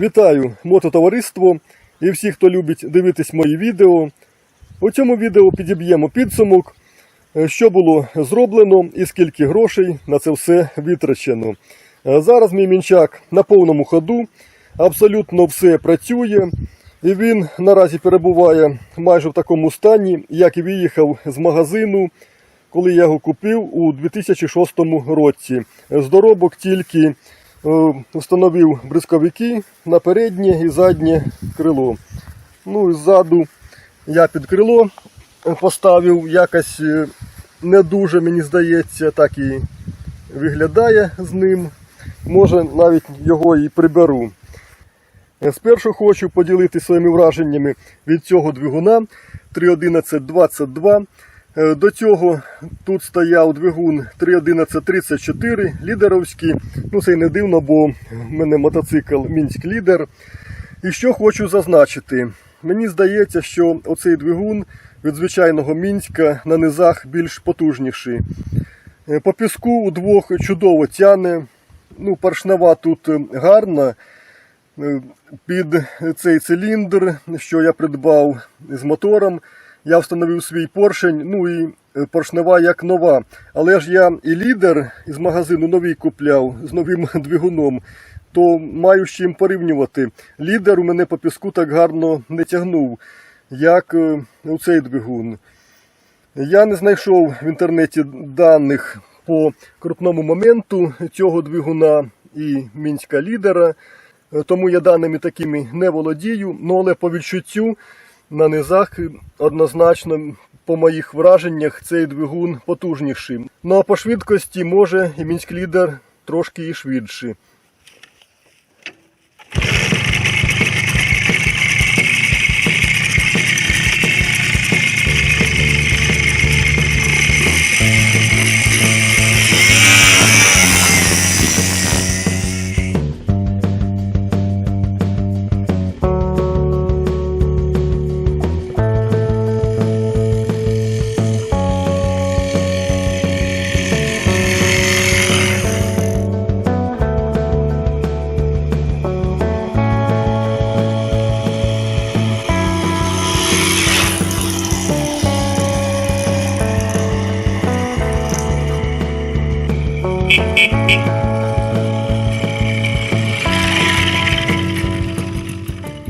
Вітаю мототовариство і всіх, хто любить дивитись мої відео. У цьому відео підіб'ємо підсумок, е, що було зроблено і скільки грошей на це все витрачено. Е, Зараз мій мінчак на повному ходу, абсолютно все працює, і він наразі перебуває майже в такому стані, як і виїхав з магазину, коли я його купив у 2006 році. З доробок тільки е, встановив бризковики на переднє і заднє крило. Ну і ззаду я під крило поставив якось е, не дуже, мені здається, так і виглядає з ним. Може навіть його і приберу. Е, Спершу хочу поділитися своїми враженнями від цього двигуна 31122. Е, До цього тут стояв двигун 31134 лідеровський. Ну це й не дивно, бо в мене мотоцикл Мінськ Лідер. І що хочу зазначити. Мені здається, що оцей двигун від звичайного мінська на низах більш потужніший. Е, По піску у двох чудово тяне. Ну, поршнева тут е, гарна. Під цей циліндр, що я придбав з мотором, я встановив свій поршень, ну і е, поршнева як нова. Але ж я і лідер із магазину новий купляв з новим двигуном, то маю з чим порівнювати. Лідер у мене по піску так гарно не тягнув, як е, у цей двигун. Я не знайшов в інтернеті даних по крупному моменту цього двигуна і мінська лідера, е, тому я даними такими не володію. Ну але по відчуттю на низах однозначно, по моїх враженнях, цей двигун потужніший. Ну а по швидкості може і мінськ лідер трошки і швидший.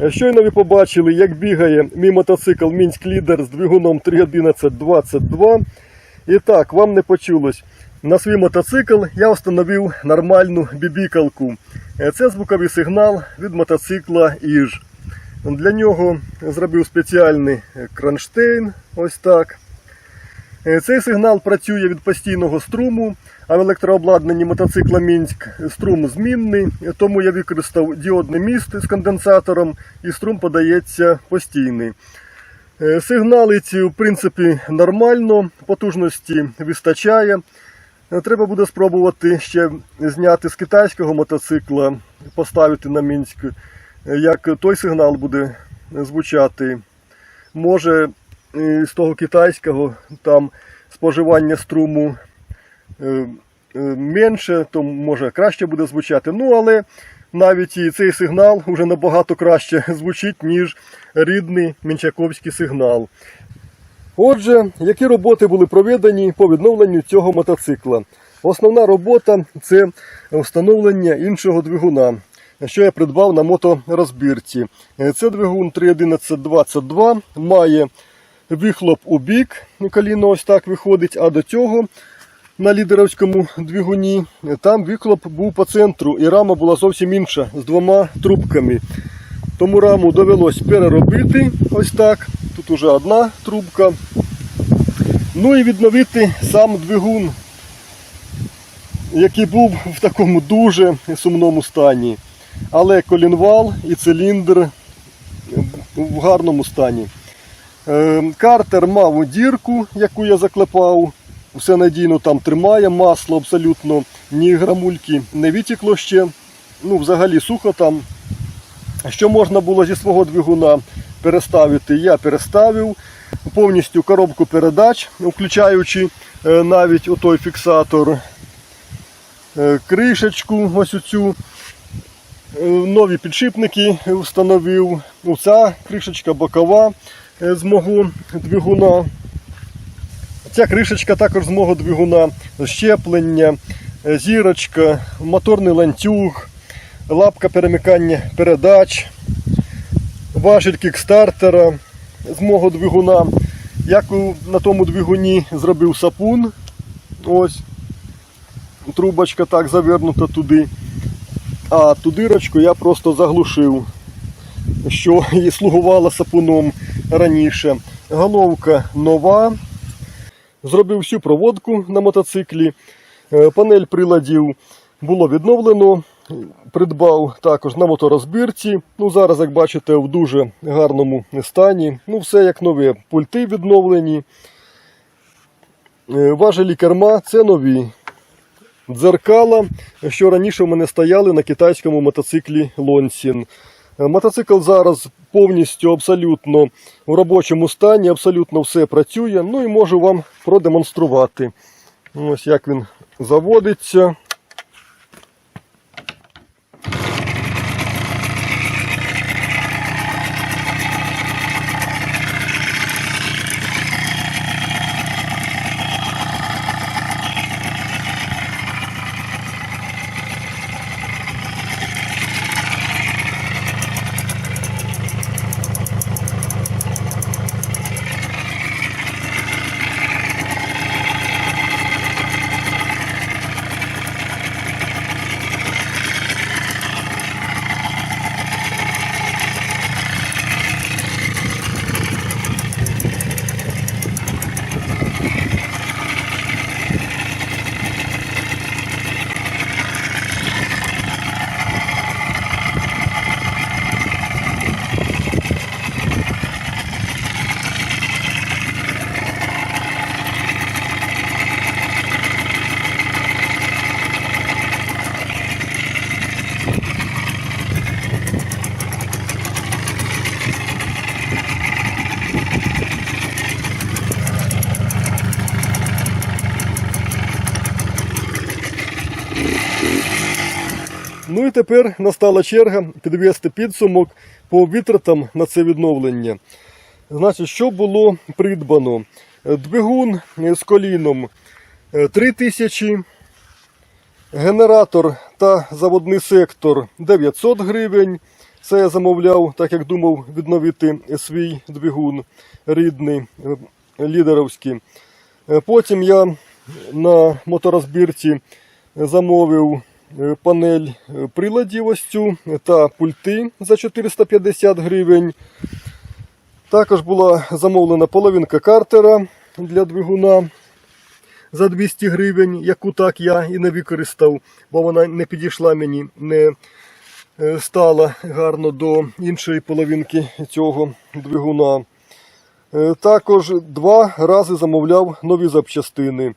Щойно ви побачили, як бігає мій мотоцикл Мінськ Лідер з двигуном 31122. І так, вам не почулось. На свій мотоцикл я встановив нормальну бібікалку. Е, Це звуковий сигнал від мотоцикла Іж. Для нього зробив спеціальний кронштейн. Ось так. Е, Цей сигнал працює від постійного струму, а в електрообладнанні мотоцикла Мінськ струм змінний, тому я використав діодний міст з конденсатором і струм подається постійний. Е, Сигналить, в принципі, нормально, потужності вистачає. Е, Треба буде спробувати ще зняти з китайського мотоцикла, поставити на Мінськ, як той сигнал буде звучати. Може, з того китайського там споживання струму е, е, менше, то може краще буде звучати. Ну, але навіть і цей сигнал вже набагато краще звучить, ніж рідний мінчаковський сигнал. Отже, які роботи були проведені по відновленню цього мотоцикла? Основна робота це встановлення іншого двигуна, що я придбав на моторозбірці. Е, Це двигун 31122, має вихлоп у бік, коліно ось так виходить, а до цього на лідеровському двигуні там вихлоп був по центру і рама була зовсім інша з двома трубками. Тому раму довелось переробити ось так. Тут уже одна трубка. Ну і відновити сам двигун, який був в такому дуже сумному стані. Але колінвал і циліндр в гарному стані. Е, Картер мав дірку, яку я заклепав. Все надійно там тримає, масло абсолютно ні грамульки не витікло ще. Ну, взагалі сухо там. Що можна було зі свого двигуна переставити, я переставив. Повністю коробку передач, включаючи е, навіть отой фіксатор, е, кришечку, ось оцю Е, Нові підшипники встановив. Ну, Ця кришечка бокова з мого двигуна. Ця кришечка також з мого двигуна, щеплення, е, зірочка, моторний ланцюг, лапка перемикання передач, важіль кікстартера з мого двигуна. Як на тому двигуні зробив сапун. Ось трубочка так завернута туди. А ту дирочку я просто заглушив, що і слугувала сапуном раніше. Головка нова. Зробив всю проводку на мотоциклі. Е, Панель приладів було відновлено. Придбав також на моторозбірці. Ну, зараз, як бачите, в дуже гарному стані. Ну, все як нове. Пульти відновлені. Е, Важелі керма це нові. Дзеркала, що раніше в мене стояли на китайському мотоциклі Лонсін. Е, Мотоцикл зараз повністю абсолютно у робочому стані, абсолютно все працює. Ну і можу вам продемонструвати. Ось як він заводиться. І тепер настала черга підвести підсумок по витратам на це відновлення. Значить, що було придбано? Е, Двигун е, з коліном е, 3 тисячі, генератор та заводний сектор 900 гривень. Це я замовляв, так як думав відновити свій двигун рідний, е, лідеровський. Е, Потім я на моторозбірці замовив е, панель е, приладів ось цю та пульти за 450 гривень. Також була замовлена половинка картера для двигуна за 200 гривень, яку так я і не використав, бо вона не підійшла мені, не е, стала гарно до іншої половинки цього двигуна. Е, Також два рази замовляв нові запчастини.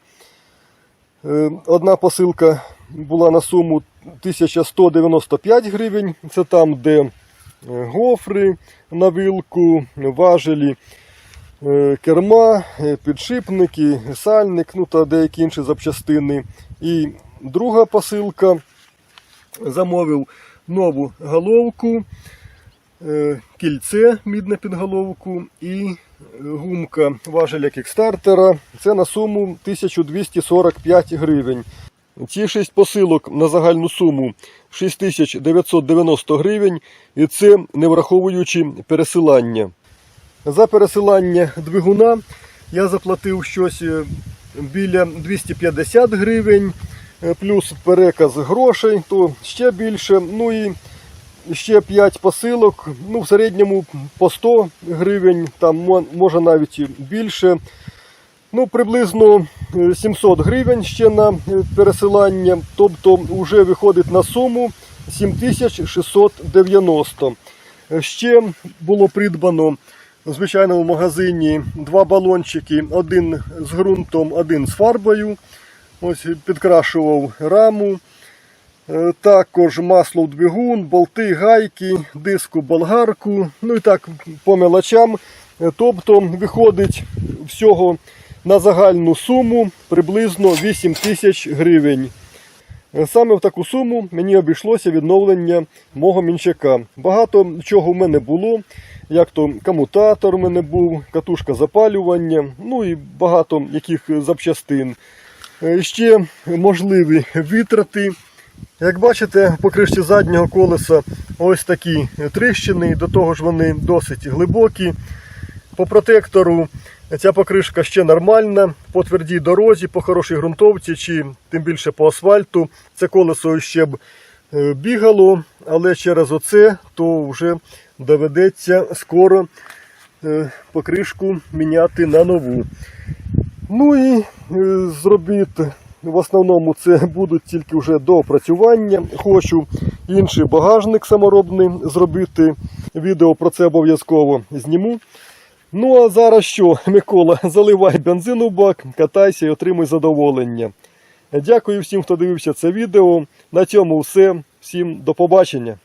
Е, Одна посилка була на суму 1195 гривень. Це там, де е, гофри на вилку, важелі, е, керма, е, підшипники, сальник, ну та деякі інші запчастини. І друга посилка замовив нову головку, кільце мідне під головку і гумка важеля кікстартера. Це на суму 1245 гривень. Ці шість посилок на загальну суму 6990 гривень, і це не враховуючи пересилання. За пересилання двигуна я заплатив щось е, біля 250 гривень, е, плюс переказ грошей, то ще більше. Ну і ще 5 посилок, ну в середньому по 100 гривень, там може навіть більше. Ну, приблизно е, 700 гривень ще на е, пересилання, тобто вже виходить на суму 7690. Е, Ще було придбано в звичайному магазині два балончики, один з ґрунтом, один з фарбою. Ось підкрашував раму. Е, Також масло в двигун, болти, гайки, диску, болгарку. Ну і так по мелочам. Е, Тобто виходить всього на загальну суму приблизно 8 тисяч гривень. Саме в таку суму мені обійшлося відновлення мого мінчака. Багато чого в мене було, як то комутатор у мене був, катушка запалювання, ну і багато яких запчастин. Е, Ще можливі витрати. Як бачите, по кришці заднього колеса ось такі тріщини, до того ж вони досить глибокі. По протектору ця покришка ще нормальна, по твердій дорозі, по хорошій ґрунтовці чи тим більше по асфальту. Це колесо ще б е, бігало, але через оце то вже доведеться скоро е, покришку міняти на нову. Ну і е, зробити в основному це будуть тільки вже доопрацювання. Хочу інший багажник саморобний зробити. Відео про це обов'язково зніму. Ну а зараз що, Микола, заливай бензин у бак, катайся і отримуй задоволення. Дякую всім, хто дивився це відео. На цьому все. Всім до побачення.